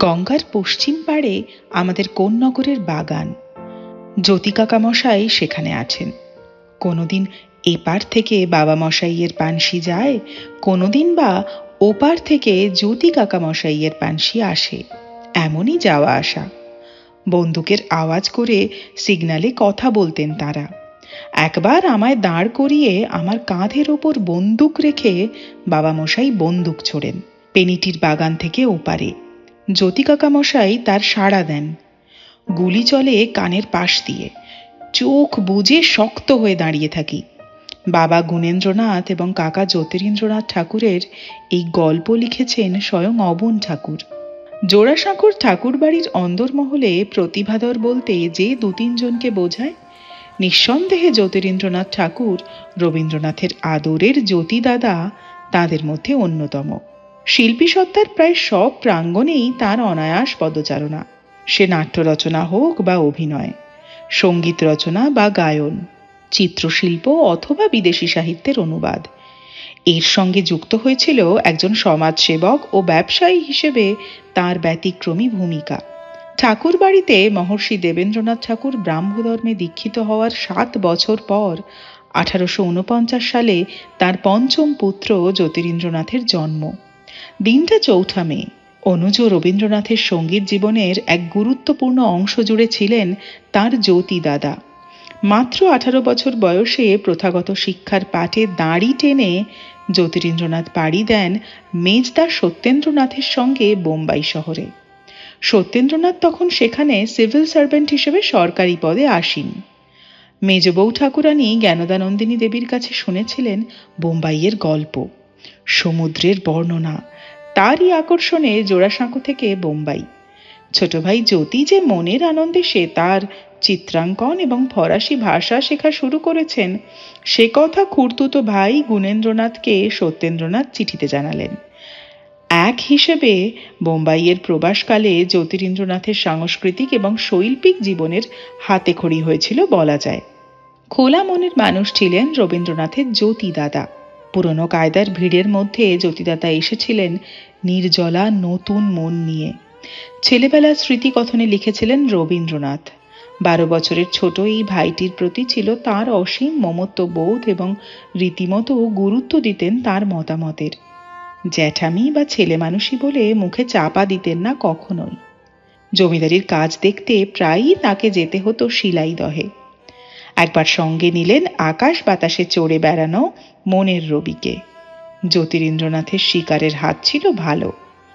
গঙ্গার পশ্চিম পাড়ে আমাদের কোন্নগরের বাগান। জ্যোতি কাকামশাই সেখানে আছেন। কোনোদিন এপার থেকে বাবা মশাইয়ের পানসি যায়, কোনোদিন বা ওপার থেকে জ্যোতি কাকা মশাইয়ের পানসি আসে। এমনই যাওয়া আসা। বন্দুকের আওয়াজ করে সিগনালে কথা বলতেন তারা। একবার আমায় দাঁড় করিয়ে আমার কাঁধের ওপর বন্দুক রেখে বাবা মশাই বন্দুক ছোড়েন। পেনিটির বাগান থেকে ওপারে। জ্যোতি কাকামশাই তার সাড়া দেন। গুলি চলে কানের পাশ দিয়ে। চোখ বুজে শক্ত হয়ে দাঁড়িয়ে থাকি। বাবা গুণেন্দ্রনাথ এবং কাকা জ্যোতিরিন্দ্রনাথ ঠাকুরের এই গল্প লিখেছেন স্বয়ং অবন ঠাকুর। জোড়াসাঁকুর ঠাকুর বাড়ির অন্দরমহলে প্রতিভাধর বলতে যে দু তিনজনকে বোঝায়, নিঃসন্দেহে জ্যোতিরিন্দ্রনাথ ঠাকুর রবীন্দ্রনাথের আদরের জ্যোতি দাদা তাদের মধ্যে অন্যতম। শিল্পী সত্তার প্রায় সব প্রাঙ্গণেই তার অনায়াস পদচারণা। সে নাট্য রচনা হোক বা অভিনয়, সংগীত রচনা বা গায়ন, চিত্রশিল্প অথবা বিদেশি সাহিত্যের অনুবাদ। এর সঙ্গে যুক্ত হয়েছিল একজন সমাজসেবক ও ব্যবসায়ী হিসেবে তার ব্যতিক্রমী ভূমিকা। ঠাকুর বাড়িতে মহর্ষি দেবেন্দ্রনাথ ঠাকুর ব্রাহ্মধর্মে দীক্ষিত হওয়ার সাত বছর পর আঠারোশো উনপঞ্চাশ সালে তার পঞ্চম পুত্র জ্যোতিরিন্দ্রনাথের জন্ম। দিনটা চৌঠা মে। অনুজ রবীন্দ্রনাথের সংগীত জীবনের এক গুরুত্বপূর্ণ অংশ জুড়ে ছিলেন তার জ্যোতি দাদা। মাত্র আঠারো বছর বয়সে প্রথাগত শিক্ষার পাঠে দাঁড়ি টেনে জ্যোতিরিন্দ্রনাথ পাড়ি দেন মেজদা সত্যেন্দ্রনাথের সঙ্গে বোম্বাই শহরে। সত্যেন্দ্রনাথ তখন সেখানে সিভিল সার্ভেন্ট হিসেবে সরকারি পদে আসীন। মেজবৌ ঠাকুরানী জ্ঞানদানন্দিনী দেবীর কাছে শুনেছিলেন বোম্বাইয়ের গল্প। সমুদ্রের বর্ণনা। তারই আকর্ষণে জোড়াসাঁকো থেকে বোম্বাই। ছোট ভাই জ্যোতি যে মনের আনন্দে সে তার চিত্রাঙ্কন এবং ফরাসি ভাষা শেখা শুরু করেছেন, সে কথা খুর্তুতো ভাই গুণেন্দ্রনাথকে সত্যেন্দ্রনাথ চিঠিতে জানালেন। এক হিসেবে বোম্বাইয়ের প্রবাসকালে জ্যোতিরিন্দ্রনাথের সাংস্কৃতিক এবং শৈল্পিক জীবনের হাতে খড়ি হয়েছিল বলা যায়। খোলা মনের মানুষ ছিলেন রবীন্দ্রনাথের জ্যোতি দাদা। পুরনো কায়দার ভিড়ের মধ্যে জ্যোতিদাতা এসেছিলেন নির্জলা নতুন মন নিয়ে। ছেলেবেলার স্মৃতিকথনে লিখেছিলেন রবীন্দ্রনাথ। বারো বছরের ছোট এই ভাইটির প্রতি ছিল তার অসীম মমত্ব বোধ এবং রীতিমতো গুরুত্ব দিতেন তার মতামতের। জ্যাঠামি বা ছেলে মানুষই বলে মুখে চাপা দিতেন না কখনোই। জমিদারির কাজ দেখতে প্রায়ই তাকে যেতে হতো শিলাই দহে একবার সঙ্গে নিলেন আকাশ বাতাসে চড়ে বেড়ানো মনের রবিকে। জ্যোতিরিন্দ্রনাথের শিকারের হাত ছিল ভালো।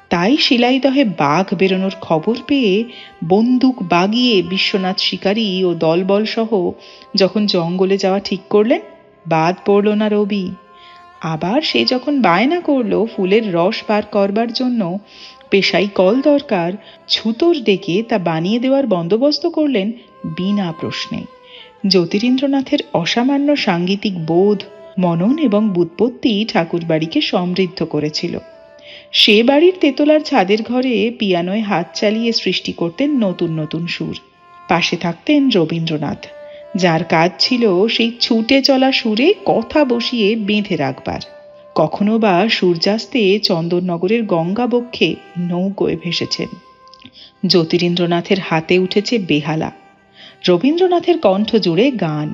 তাই শিলাইদহে বাঘ বেরোনোর খবর পেয়ে বন্দুক বাগিয়ে বিশ্বনাথ শিকারী ও দলবল সহ যখন জঙ্গলে যাওয়া ঠিক করলেন, বাদ পড়ল না রবি। আবার সে যখন বায়না করল ফুলের রস বার করবার জন্য, পেশাই কল দরকার, ছুতোর ডেকে তা বানিয়ে দেওয়ার বন্দোবস্ত করলেন বিনা প্রশ্নে। জ্যোতিরিন্দ্রনাথের অসামান্য সাংগীতিক বোধ, মনন এবং বুৎপত্তি ঠাকুরবাড়িকে সমৃদ্ধ করেছিল। সে বাড়ির তেতলার ছাদের ঘরে পিয়ানোয় হাত চালিয়ে সৃষ্টি করতেন নতুন নতুন সুর। পাশে থাকতেন রবীন্দ্রনাথ, যার কাজ ছিল সেই ছুটে চলা সুরে কথা বসিয়ে বেঁধে রাখবার। কখনো বা সূর্যাস্তে চন্দননগরের গঙ্গা বক্ষে নৌকোয় ভেসেছেন। জ্যোতিরিন্দ্রনাথের হাতে উঠেছে বেহালা। রবীন্দ্রনাথের কণ্ঠ জুড়ে গান।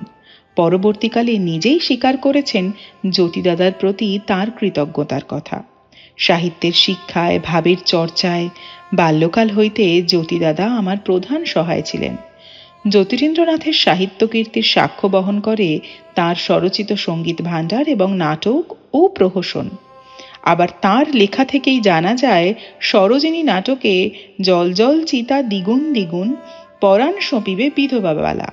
পরবর্তীকালে নিজেই স্বীকার করেছেন জ্যোতিদাদার প্রতি তার কৃতজ্ঞতার কথা। সাহিত্যের শিক্ষায়, ভাবের চর্চায়, বাল্যকাল হইতে জ্যোতিদাদা আমার প্রধান সহায় ছিলেন। জ্যোতিরিন্দ্রনাথের সাহিত্য কীর্তির সাক্ষ্য বহন করে তার স্বরচিত সংগীত ভাণ্ডার এবং নাটক ও প্রহসন। আবার তার লেখা থেকেই জানা যায়, সরোজিনী নাটকে জল জল চিতা দ্বিগুণ দ্বিগুণ পরাণ সঁপিবে বিধবাবালা।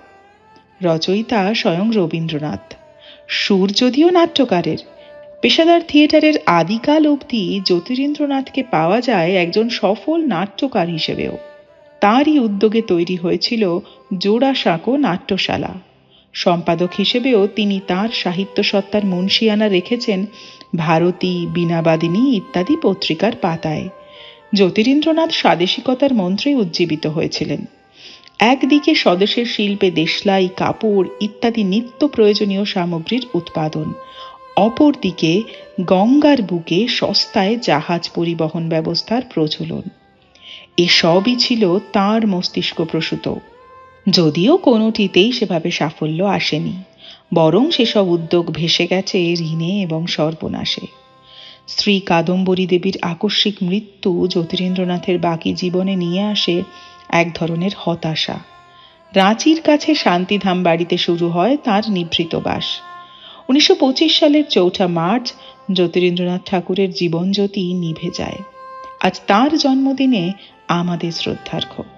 রচয়িতা স্বয়ং রবীন্দ্রনাথ। সুর যদিও নাট্যকারের, পেশাদার থিয়েটারের আদিকাল অবধি জ্যোতিরিন্দ্রনাথকে পাওয়া যায় একজন সফল নাট্যকার হিসেবেও। তাঁরই উদ্যোগে তৈরি হয়েছিল জোড়া সাঁকো নাট্যশালা। সম্পাদক হিসেবেও তিনি তার সাহিত্য সত্তার মুন্সিয়ানা রেখেছেন ভারতী, বীণাবাদিনী ইত্যাদি পত্রিকার পাতায়। জ্যোতিরিন্দ্রনাথ স্বাদেশিকতার মন্ত্রে উজ্জীবিত হয়েছিলেন। একদিকে স্বদেশের শিল্পে দেশলাই, কাপড় ইত্যাদি নিত্য প্রয়োজনীয় সামগ্রীর উৎপাদন। অপরদিকে গঙ্গার বুকে সস্তায় জাহাজ পরিবহন ব্যবস্থার প্রচলন। এসবই ছিল তার মস্তিষ্ক প্রসূত। যদিও কোনোটিতেই সেভাবে সাফল্য আসেনি, বরং সেসব উদ্যোগ ভেসে গেছে ঋণে এবং সর্বনাশে। স্ত্রী কাদম্বরী দেবীর আকস্মিক মৃত্যু জ্যোতিরেন্দ্রনাথের বাকি জীবনে নিয়ে আসে এক ধরনের হতাশা। রাঁচির কাছে শান্তিধাম বাড়িতে শুরু হয় তার নিভৃত বাস। উনিশশো পঁচিশ সালের চৌঠা মার্চ জ্যোতিরেন্দ্রনাথ ঠাকুরের জীবনজ্যোতি নিভে যায়। আজ তার জন্মদিনে আমাদের শ্রদ্ধার্ঘ্য।